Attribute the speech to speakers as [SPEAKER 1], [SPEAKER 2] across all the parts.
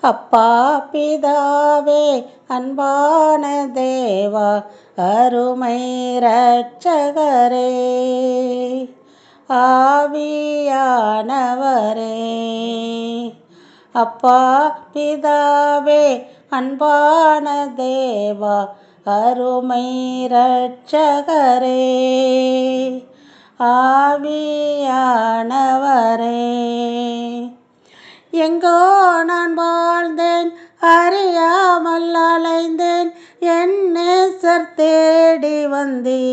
[SPEAKER 1] அப்பா பிதாவே அன்பான தேவா அருமை ரட்சகரே ஆவியானவரே. அப்பா பிதாவே அன்பான தேவா அருமை ரட்சகரே ஆவியானவரே. எங்கோ நான் வாழ்ந்தேன் அறியாமல் அலைந்தேன் என் நேசர் தேடி வந்தீர்.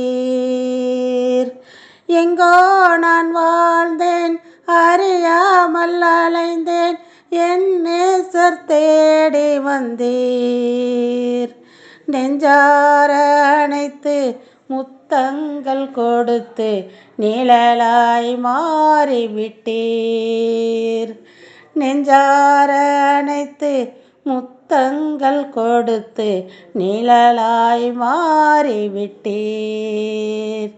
[SPEAKER 1] எங்கோ நான் வாழ்ந்தேன் அறியாமல் அலைந்தேன் என் நேசர் தேடி வந்தீர். நெஞ்சார அணைத்து முத்தங்கள் கொடுத்து நிழலாய் மாறிவிட்டீர். நெஞ்சார அணைத்து முத்தங்கள் கொடுத்து நிழலாய் மாறிவிட்டீர்.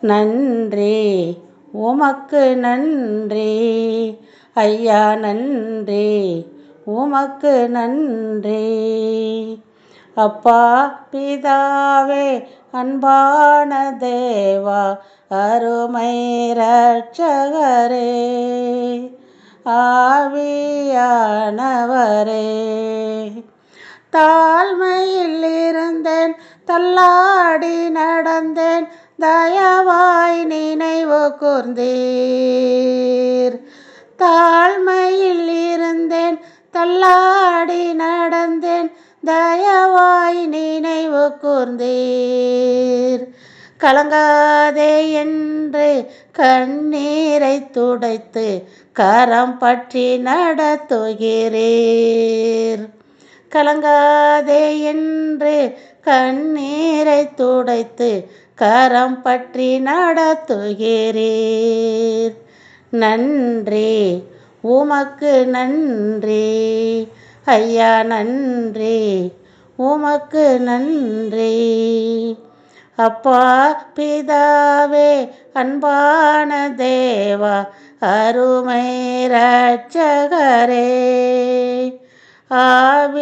[SPEAKER 1] நன்றி உமக்கு நன்றி. ஐயா நன்றி உமக்கு நன்றி. அப்பா பிதாவே அன்பான தேவா அருமை ரட்சகரே. ஆவியானவரே தாழ்மையில் இருந்தேன் தள்ளாடி நடந்தேன் தயவாய் நினைவு கூர்ந்தீர். தாழ்மையில் இருந்தேன் தள்ளாடி நடந்தேன் தயவாய் நினைவு கூர்ந்தீர். கலங்காதே என்று கண்ணீரை துடைத்து கரம் பற்றி நடத்துகிறீர். கலங்காதே என்று கண்ணீரை துடைத்து கரம் பற்றி நடத்துகிறீர். நன்றி உமக்கு நன்றி ஐயா நன்றி உமக்கு நன்றி. அப்பா பிதாவே அன்பான தேவா அருமை ரட்சகரே. ஆவியானவரே.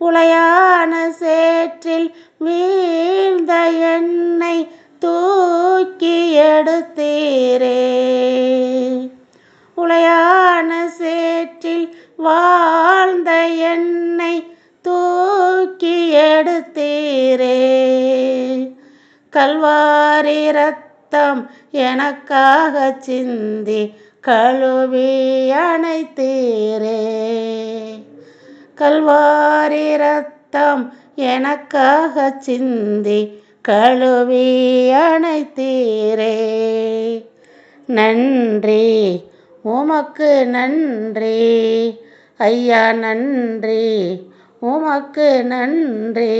[SPEAKER 1] உளையான சேற்றில் வீழ்ந்த என்னை தூக்கி எடுத்தீரே. உளையான சேற்றில் வாழ்ந்த என்னை தடுத்தீரே கல்வாரி ரத்தம் எனக்காக சிந்தி கழுவி அணைத்தீரே. கல்வாரி ரத்தம் எனக்காக சிந்தி கழுவி அணைத்தீரே. நன்றி உமக்கு நன்றி ஐயா நன்றி. உமக்கு நன்றே.